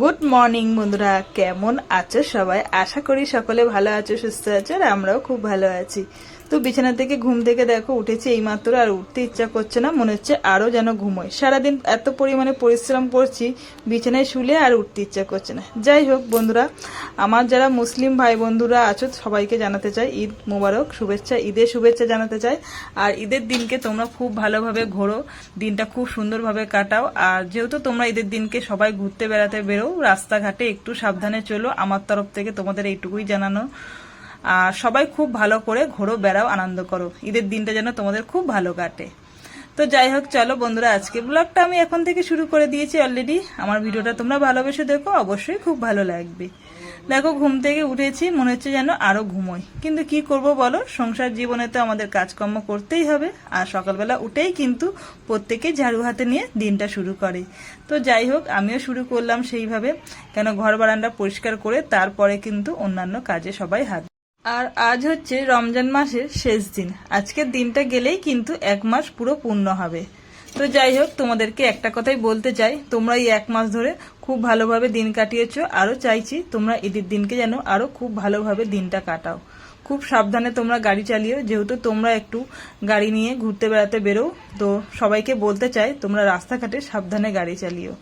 Good morning বন্ধুরা। কেমন আছো সবাই? আশা করি সকলে ভালো আছো, সুস্থ আছো, আর আমরাও খুব ভালো আছি। তো বিছানা থেকে ঘুম থেকে দেখো উঠেছি এইমাত্র আর উঠতে ইচ্ছা করছে না, মনে হচ্ছে আরও যেন ঘুমোয়। সারাদিন এত পরিমাণে পরিশ্রম করছি, বিছানায় শুলে আর উঠতে ইচ্ছা করছে না। যাই হোক বন্ধুরা, আমার যারা মুসলিম ভাই বন্ধুরা আছো, সবাইকে জানাতে চাই ঈদ মোবারক, শুভেচ্ছা, ঈদের শুভেচ্ছা জানাতে চাই। আর ঈদের দিনকে তোমরা খুব ভালোভাবে ঘোরো, দিনটা খুব সুন্দরভাবে কাটাও। আর যেহেতু তোমরা ঈদের দিনকে সবাই ঘুরতে বেড়াতে বেরো, রাস্তাঘাটে একটু সাবধানে চলো, আমার তরফ থেকে তোমাদের এইটুকুই জানানো। আর সবাই খুব ভালো করে ঘোরো, বেড়াও, আনন্দ করো। ঈদের দিনটা যেন তোমাদের খুব ভালো কাটে। তো যাই হোক, চলো বন্ধুরা, আজকে ব্লগটা আমি এখন থেকে শুরু করে দিয়েছি অলরেডি আমার ভিডিওটা তোমরা ভালোবেসে দেখো, অবশ্যই খুব ভালো লাগবে। দেখো, ঘুম থেকে উঠেছি, মনে হচ্ছে যেন আরও ঘুমোই। কিন্তু কি করব বলো, সংসার জীবনে তো আমাদের কাজকর্ম করতেই হবে। আর সকালবেলা উঠেই কিন্তু প্রত্যেকে ঝাড়ু হাতে নিয়ে দিনটা শুরু করে। তো যাই হোক, আমিও শুরু করলাম সেইভাবে। কেন, ঘর বারান্দা পরিষ্কার করে তারপরে কিন্তু অন্যান্য কাজে সবাই হাত আর আজ হচ্ছে রমজান মাসের শেষ দিন। আজকের দিনটা গেলেই কিন্তু এক মাস পুরো পূর্ণ হবে। তো যাই হোক, তোমাদেরকে একটা কথাই বলতে চাই। তোমরা এই এক মাস ধরে খুব ভালোভাবে দিন কাটিয়েছ। আরও চাইছি তোমরা ঈদের দিনকে যেন আরও খুব ভালোভাবে দিনটা কাটাও। খুব সাবধানে তোমরা গাড়ি চালিও। যেহেতু তোমরা একটু গাড়ি নিয়ে ঘুরতে বেড়াতে বেরো তো সবাইকে বলতে চাই তোমরা রাস্তাঘাটে সাবধানে গাড়ি চালিও।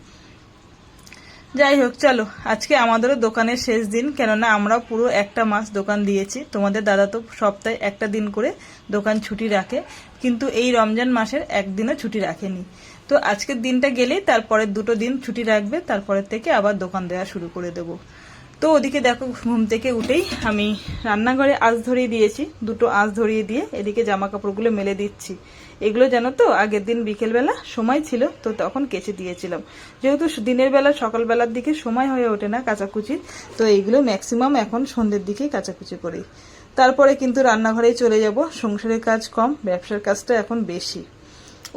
যাই হোক চলো, আজকে আমাদেরও দোকানের শেষ দিন, কেননা আমরা পুরো একটা মাস দোকান দিয়েছি। তোমাদের দাদা তো সপ্তাহে একটা দিন করে দোকান ছুটি রাখে, কিন্তু এই রমজান মাসের একদিনও ছুটি রাখেনি। তো আজকের দিনটা গেলেই তারপরের দুটো দিন ছুটি রাখবে, তারপরের থেকে আবার দোকান দেওয়া শুরু করে দেব। তো ওদিকে দেখো, ঘুম থেকে উঠেই আমি রান্নাঘরে আঁচ ধরিয়ে দিয়েছি, দুটো আঁচ ধরিয়ে দিয়ে এদিকে জামা কাপড়গুলো মেলে দিচ্ছি। এগুলো জানো তো, আগের দিন বিকেলবেলা সময় ছিল, তো তখন কেচে দিয়েছিলাম। যেহেতু দিনের বেলা সকালবেলার দিকে সময় হয়ে ওঠে না কাচাকুচির, তো এইগুলো ম্যাক্সিমাম এখন সন্ধ্যের দিকেই কাঁচাকুচি করি। তারপরে কিন্তু রান্নাঘরেই চলে যাব, সংসারের কাজ কম, ব্যবসার কাজটা এখন বেশি।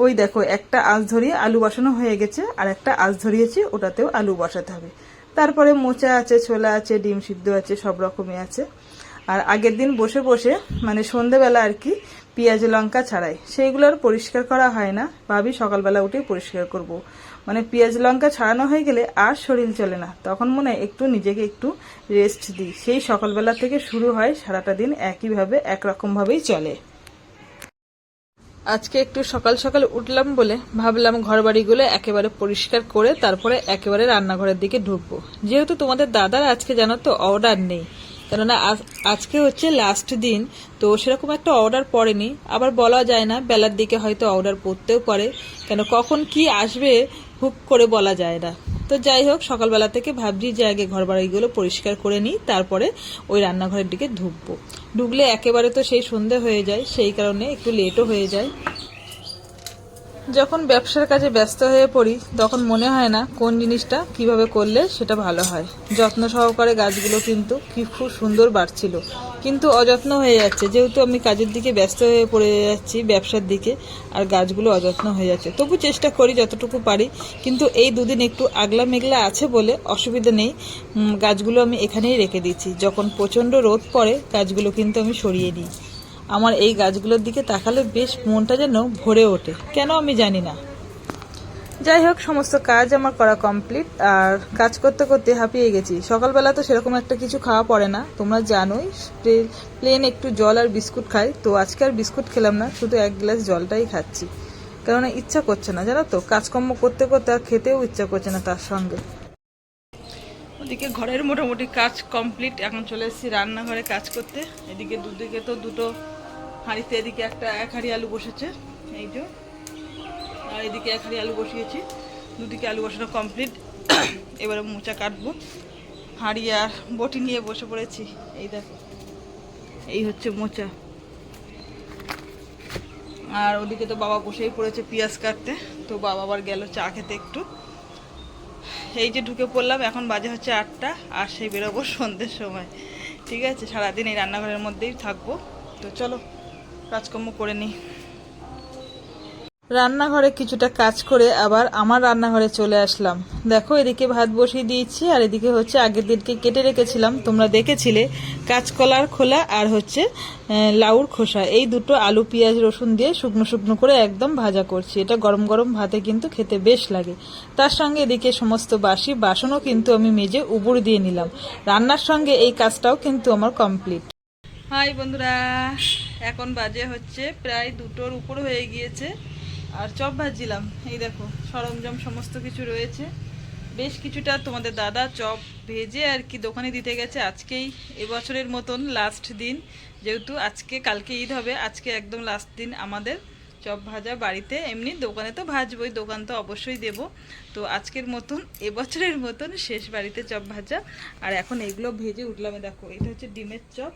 ওই দেখো, একটা আঁচ ধরিয়ে আলু বসানো হয়ে গেছে, আর একটা আঁচ ধরিয়েছি, ওটাতেও আলু বসাতে হবে। তারপরে মোচা আছে, ছোলা আছে, ডিম সিদ্ধ আছে, সব রকমই আছে। আর আগের দিন বসে বসে মানে সন্ধেবেলা আর কি পেঁয়াজ, লঙ্কা ছাড়াই। সেইগুলো আর পরিষ্কার করা হয় না। ভাবি সকালবেলা উঠে পরিষ্কার করব। মানে পেঁয়াজ, লঙ্কা ছাড়ানো হয়ে গেলে আর শরীর চলে না। তখন মনে হয় একটু নিজেকে একটু রেস্ট দিই। সেই সকালবেলা থেকে শুরু হয়, সারাটা দিন একইভাবে, একরকমভাবেই চলে। আজকে একটু সকাল সকাল উঠলাম বলে ভাবলাম ঘর বাড়িগুলো একেবারে পরিষ্কার করে তারপরে একেবারে রান্নাঘরের দিকে ঢুকবো। যেহেতু তোমাদের দাদার আজকে জানো তো অর্ডার নেই। কেননা আজ- আজকে হচ্ছে লাস্ট দিন, তো সেরকম একটা অর্ডার পড়েনি। আবার বলা যায় না, বেলার দিকে হয়তো অর্ডার পড়তেও পারে। কেন, কখন কি আসবে হুক করে বলা যায় না। তো যাই হোক, সকালবেলা থেকে ভাবছি যে আগে ঘর বাড়িগুলো পরিষ্কার করে নিই, তারপরে ওই রান্নাঘরের দিকে ঢুকবো। ঢুকলে একেবারে তো সেই সন্ধে হয়ে যায়, সেই কারণে একটু লেটও হয়ে যায়। যখন ব্যবসার কাজে ব্যস্ত হয়ে পড়ি, তখন মনে হয় না কোন জিনিসটা কীভাবে করলে সেটা ভালো হয়। যত্ন সহকারে গাছগুলো কিন্তু কি খুব সুন্দর বাড়ছিল। কিন্তু অযত্ন হয়ে যাচ্ছে। যেহেতু আমি কাজের দিকে ব্যস্ত হয়ে পড়ে যাচ্ছি ব্যবসার দিকে, আর গাছগুলো অযত্ন হয়ে যাচ্ছে। তবু চেষ্টা করি যতটুকু পারি, কিন্তু এই দুদিন একটু আগলা মেঘলা আছে বলে অসুবিধা নেই। গাছগুলো আমি এখানেই রেখে দিচ্ছি। যখন প্রচণ্ড রোদ পড়ে, গাছগুলো কিন্তু আমি সরিয়ে দিই আমার এই গাছগুলোর দিকে তাকালে বেশ মনটা যেন ভরে ওঠে। কেন আমি জানি না। যাই হোক, সমস্ত কাজ আমার করা কমপ্লিট, আর কাজ করতে করতে হাঁপিয়ে গেছি। সকালবেলা তো সেরকম একটা কিছু খাওয়া পড়ে না। তোমরা জানোই প্লেন একটু জল আর বিস্কুট খাই। তো আজকে আর বিস্কুট খেলাম না, শুধু এক গ্লাস জলটাই খাচ্ছি। কেননা ইচ্ছা করছে না, জানো তো? কাজকর্ম করতে করতে আর খেতেও ইচ্ছা করছে না তার সঙ্গে। ওদিকে ঘরের মোটামুটি কাজ কমপ্লিট। এখন চলে এসেছি রান্নাঘরে কাজ করতে। এদিকে দুদিকে তো দুটো হাঁড়িতে এদিকে একটা এক হাঁড়ি আলু বসেছে, এই যে। আর এদিকে এক হাঁড়ি আলু বসিয়েছি, দুদিকে আলু বসানো কমপ্লিট এবারে মোচা কাটবো। হাঁড়ি আর বটি নিয়ে বসে পড়েছি, এই দেখো। এই হচ্ছে মোচা। আর ওদিকে তো বাবা বসেই পড়েছে পেঁয়াজ কাটতে, তো বাবা আবার গেল চা খেতে একটু। এই যে ঢুকে পড়লাম, এখন বাজে হচ্ছে আটটা, আর সেই বেরোবো সন্ধ্যের সময়। ঠিক আছে, সারাদিন এই রান্নাঘরের মধ্যেই থাকব। তো চলো। কাজকর্ম করে নিই রান্নাঘরে কিছুটা কাজ করে আবার আমার রান্নাঘরে চলে আসলাম। দেখো, এদিকে ভাত বসিয়ে দিয়েছি আর এদিকে হচ্ছে আগের দিনকে কেটে রেখেছিলাম। তোমরা দেখেছিলে, কাঁচকলার খোলা আর হচ্ছে লাউর খোসা। এই দুটো আলু, পেঁয়াজ, রসুন দিয়ে শুকনো শুকনো করে একদম ভাজা করছি। এটা গরম গরম ভাতে কিন্তু খেতে বেশ লাগে। তার সঙ্গে এদিকে সমস্ত বাসি বাসনও কিন্তু আমি মেজে উবুর দিয়ে নিলাম। রান্নার সঙ্গে এই কাজটাও কিন্তু আমার কমপ্লিট। হাই বন্ধুরা, এখন বাজে হচ্ছে প্রায় দুটোর উপর হয়ে গিয়েছে। আর চপ ভাজছিলাম, এই দেখো, সরঞ্জাম সমস্ত কিছু রয়েছে। বেশ কিছুটা তোমাদের দাদা চপ ভেজে আর কি দোকানে দিতে গেছে আজকেই, এবছরের মতন লাস্ট দিন। যেহেতু আজকে, কালকে ঈদ হবে, আজকে একদম লাস্ট দিন আমাদের চপ ভাজা বাড়িতে। এমনি দোকানে তো ভাজবই, দোকান তো অবশ্যই দেব। তো আজকের মতন, এবছরের মতন শেষ বাড়িতে চপ ভাজা। আর এখন এগুলো ভেজে উঠলাম দেখো, এটা হচ্ছে ডিমের চপ।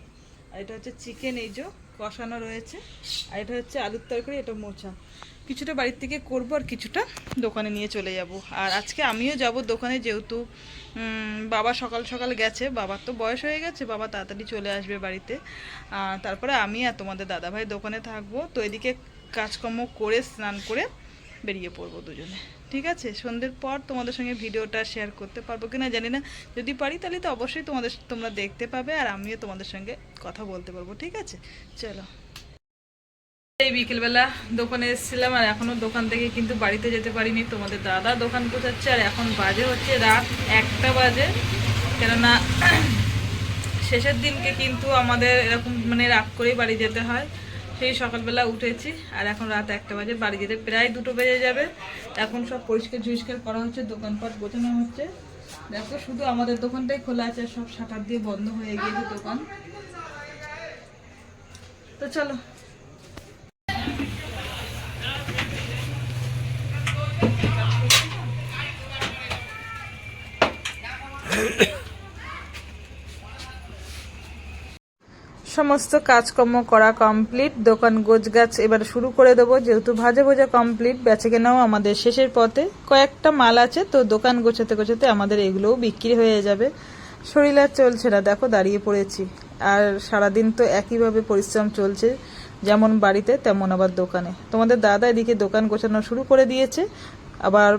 আর এটা হচ্ছে চিকেন, এই যে কষানো রয়েছে। আর এটা হচ্ছে আলুর তরকারি, এটা মোচা। কিছুটা বাড়ির থেকে করব আর কিছুটা দোকানে নিয়ে চলে যাব। আর আজকে আমিও যাব দোকানে যেহেতু বাবা সকাল সকাল গেছে। বাবার তো বয়স হয়ে গেছে, বাবা তাড়াতাড়ি চলে আসবে বাড়িতে। তারপরে আমি আর তোমাদের দাদাভাই দোকানে থাকব। তো এদিকে কাজকর্ম করে, স্নান করে বেরিয়ে পড়ব দুজনে। ঠিক আছে? সন্ধ্যের পর তোমাদের সঙ্গে ভিডিওটা শেয়ার করতে পারব কি না জানি না। যদি পারি তাহলে তো অবশ্যই তোমাদের তোমরা দেখতে পাবে আর আমিও তোমাদের সঙ্গে কথা বলতে পারব। ঠিক আছে? চলো। এই বিকেলবেলা দোকানে এসেছিলাম আর এখনও দোকান থেকে কিন্তু বাড়িতে যেতে পারিনি। তোমাদের দাদা দোকান গোছাচ্ছে আর এখন বাজে হচ্ছে রাত একটা বাজে। কেননা শেষের দিনকে কিন্তু আমাদের এরকম মানে রাত করেই বাড়ি যেতে হয়। সেই সকালবেলা উঠেছি, আর এখন রাত একটা বাজে, বাড়ি যেতে প্রায় দুটো বেজে যাবে। এখন সব পরিষ্কার ঝুষ্কার করা হচ্ছে, দোকানপাট গোছানো হচ্ছে। দেখো, শুধু আমাদের দোকানটাই খোলা আছে সব শাটার দিয়ে বন্ধ হয়ে গিয়েছে দোকান। তো চলো সমস্ত কাজকর্ম করা কমপ্লিট দোকান গোছগাছ এবার শুরু করে দেবো। যেহেতু ভাজা ভোজা কমপ্লিট বেচে কেনাও আমাদের শেষের পথে। কয়েকটা মাল আছে, তো দোকান গোছাতে গোছাতে আমাদের এগুলোও বিক্রি হয়ে যাবে। শরীর আর চলছে না, দেখো দাঁড়িয়ে পড়েছি। আর সারাদিন তো একইভাবে পরিশ্রম চলছে, যেমন বাড়িতে, তেমন আবার দোকানে। তোমাদের দাদা এদিকে দোকান গোছানো শুরু করে দিয়েছে। আবার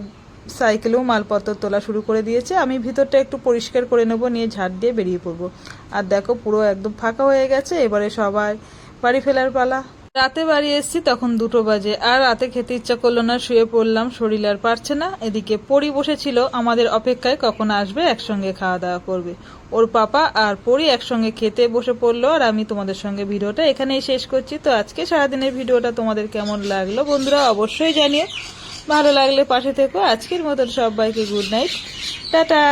সাইকেলেও মালপত্র তোলা শুরু করে দিয়েছে। আমি ভিতরটা একটু পরিষ্কার করে নেব, নিয়ে ঝাড় দিয়ে বেরিয়ে পড়ব। আর দেখো, পুরো একদম ফাঁকা হয়ে গেছে। এবারে সবাই বাড়ি ফেলার পালা। রাতে বাড়ি এসেছি, তখন দুটো বাজে। আর রাতে খেতে ইচ্ছা করল না, শুয়ে পড়লাম, শরীর আর পারছে না। এদিকে পরি বসেছিল, আমাদের অপেক্ষায় কখন আসবে, একসঙ্গে খাওয়া দাওয়া করবে। ওর পাপা আর পরি একসঙ্গে খেতে বসে পড়ল, আর আমি তোমাদের সঙ্গে ভিডিওটা এখানেই শেষ করছি। তো আজকে সারাদিনের ভিডিওটা তোমাদের কেমন লাগল বন্ধুরা, অবশ্যই জানিও। ভালো লাগলে পাশে থেকো। আজকের মতন সবাইকে গুড নাইট টাটা।